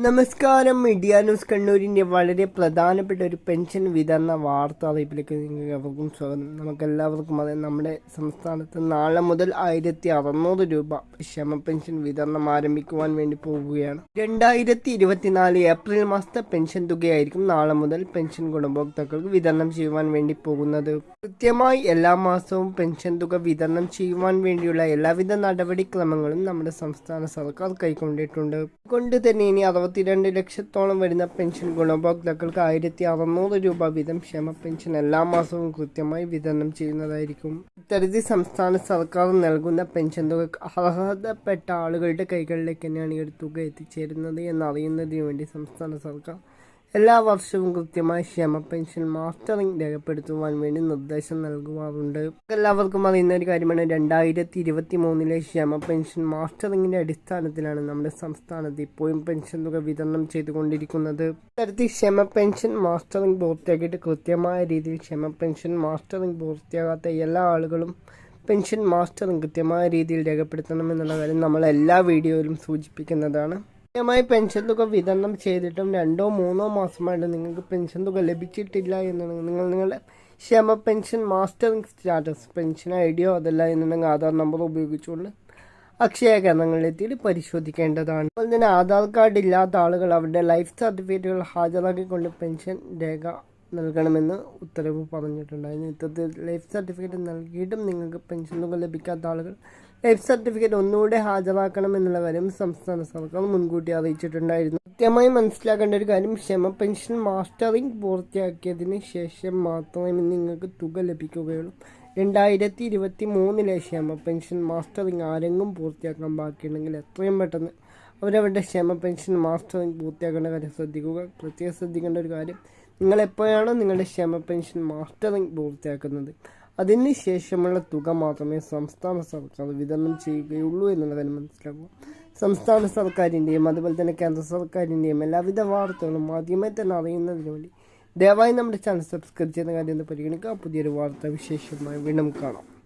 നമസ്കാരം. Media news കണ്ണൂരിന്റെ വളരെ പ്രധാനപ്പെട്ട ഒരു പെൻഷൻ വിതരണ വാർത്ത അറിയിപ്പിലേക്ക് നിങ്ങൾക്ക് എല്ലാവർക്കും സ്വാഗതം. നമുക്കെല്ലാവർക്കും അറിയാം നമ്മുടെ സംസ്ഥാനത്ത് നാളെ മുതൽ ആയിരത്തി അറുന്നൂറ് രൂപ ക്ഷമ പെൻഷൻ വിതരണം ആരംഭിക്കുവാൻ വേണ്ടി പോവുകയാണ്. രണ്ടായിരത്തി ഇരുപത്തിനാല് ഏപ്രിൽ മാസത്തെ പെൻഷൻ തുകയായിരിക്കും നാളെ മുതൽ പെൻഷൻ ഗുണഭോക്താക്കൾക്ക് വിതരണം ചെയ്യുവാൻ വേണ്ടി പോകുന്നത്. കൃത്യമായി എല്ലാ മാസവും പെൻഷൻ തുക വിതരണം ചെയ്യുവാൻ വേണ്ടിയുള്ള എല്ലാവിധ നടപടിക്രമങ്ങളും നമ്മുടെ സംസ്ഥാന സർക്കാർ കൈക്കൊണ്ടിട്ടുണ്ട്. കൊണ്ട് തന്നെ ഇനി അറുപത്തിരണ്ട് ലക്ഷത്തോളം വരുന്ന പെൻഷൻ ഗുണഭോക്താക്കൾക്ക് ആയിരത്തി അറുന്നൂറ് രൂപ വീതം ക്ഷേമ പെൻഷൻ എല്ലാ മാസവും കൃത്യമായി വിതരണം ചെയ്യുന്നതായിരിക്കും. ഇത്തരത്തിൽ സംസ്ഥാന സർക്കാർ നൽകുന്ന പെൻഷൻ തുക അർഹതപ്പെട്ട ആളുകളുടെ കൈകളിലേക്ക് തന്നെയാണ് ഈ ഒരു തുക എത്തിച്ചേരുന്നത് എന്നറിയുന്നതിന് വേണ്ടി സംസ്ഥാന സർക്കാർ എല്ലാ വർഷവും കൃത്യമായി ക്ഷമ പെൻഷൻ മാസ്റ്ററിംഗ് രേഖപ്പെടുത്തുവാൻ വേണ്ടി നിർദ്ദേശം നൽകുവാറുണ്ട്. എല്ലാവർക്കും അറിയുന്ന ഒരു കാര്യമാണ്. രണ്ടായിരത്തി ഇരുപത്തി മൂന്നിലെ ക്ഷമ പെൻഷൻ മാസ്റ്ററിംഗിന്റെ അടിസ്ഥാനത്തിലാണ് നമ്മുടെ സംസ്ഥാനത്ത് ഇപ്പോഴും പെൻഷൻ തുക വിതരണം ചെയ്തുകൊണ്ടിരിക്കുന്നത്. ഇത്തരത്തിൽ ക്ഷമ പെൻഷൻ മാസ്റ്ററിംഗ് പൂർത്തിയാക്കിയിട്ട് കൃത്യമായ രീതിയിൽ ക്ഷമ പെൻഷൻ മാസ്റ്ററിംഗ് പൂർത്തിയാകാത്ത എല്ലാ ആളുകളും പെൻഷൻ മാസ്റ്ററിംഗ് കൃത്യമായ രീതിയിൽ രേഖപ്പെടുത്തണമെന്നുള്ള കാര്യം നമ്മൾ എല്ലാ വീഡിയോയിലും സൂചിപ്പിക്കുന്നതാണ്. കൃത്യമായി പെൻഷൻ തുക വിതരണം ചെയ്തിട്ടും രണ്ടോ മൂന്നോ മാസമായിട്ട് നിങ്ങൾക്ക് പെൻഷൻ തുക ലഭിച്ചിട്ടില്ല എന്നുണ്ടെങ്കിൽ നിങ്ങൾ നിങ്ങളുടെ ക്ഷമ pension mastering status pension I deo അതല്ല എന്നുണ്ടെങ്കിൽ ആധാർ നമ്പർ ഉപയോഗിച്ചുകൊണ്ട് അക്ഷയ കേന്ദ്രങ്ങളിലെത്തിയിട്ട് പരിശോധിക്കേണ്ടതാണ്. അതുപോലെ തന്നെ ആധാർ കാർഡ് ഇല്ലാത്ത ആളുകൾ അവരുടെ ലൈഫ് സർട്ടിഫിക്കറ്റുകൾ ഹാജരാക്കിക്കൊണ്ട് പെൻഷൻ രേഖ നൽകണമെന്ന് ഉത്തരവ് പറഞ്ഞിട്ടുണ്ട് പറഞ്ഞിട്ടുണ്ടായിരുന്നു. ഇത്തരത്തിൽ ലൈഫ് സർട്ടിഫിക്കറ്റ് നൽകിയിട്ടും നിങ്ങൾക്ക് പെൻഷൻ തുക ലഭിക്കാത്ത ആളുകൾ ലൈഫ് സർട്ടിഫിക്കറ്റ് ഒന്നുകൂടെ ഹാജരാക്കണം എന്നുള്ള കാര്യം സംസ്ഥാന സർക്കാർ മുൻകൂട്ടി അറിയിച്ചിട്ടുണ്ടായിരുന്നു. കൃത്യമായി മനസ്സിലാക്കേണ്ട ഒരു കാര്യം ക്ഷമ പെൻഷൻ മാസ്റ്ററിംഗ് പൂർത്തിയാക്കിയതിന് ശേഷം മാത്രമേ നിങ്ങൾക്ക് തുക ലഭിക്കുകയുള്ളൂ. രണ്ടായിരത്തി ഇരുപത്തി മൂന്നിലെ ക്ഷമ പെൻഷൻ മാസ്റ്ററിംഗ് ആരെങ്കിലും പൂർത്തിയാക്കാൻ ബാക്കിയുണ്ടെങ്കിൽ എത്രയും പെട്ടെന്ന് അവരവരുടെ ക്ഷമ പെൻഷൻ മാസ്റ്ററിംഗ് പൂർത്തിയാക്കേണ്ട കാര്യം ശ്രദ്ധിക്കുക. പ്രത്യേകം ശ്രദ്ധിക്കേണ്ട ഒരു കാര്യം നിങ്ങൾ എപ്പോഴാണോ നിങ്ങളുടെ ക്ഷമ പെൻഷൻ മാസ്റ്ററിംഗ് പൂർത്തിയാക്കുന്നത്? അതിന് ശേഷമുള്ള തുക മാത്രമേ സംസ്ഥാന സർക്കാർ വിതരണം ചെയ്യുകയുള്ളൂ എന്നുള്ള കാര്യം മനസ്സിലാക്കുക. സംസ്ഥാന സർക്കാരിന്റെയും അതുപോലെ തന്നെ കേന്ദ്ര സർക്കാരിന്റെയും എല്ലാവിധ വാർത്തകളും ആദ്യമായി തന്നെ അറിയുന്നതിന് വേണ്ടി ദയവായി നമ്മുടെ ചാനൽ സബ്സ്ക്രൈബ് ചെയ്യുന്ന കാര്യം ഒന്ന് പരിഗണിക്കുക. പുതിയൊരു വാർത്താ വിശേഷമായി വീണ്ടും കാണാം.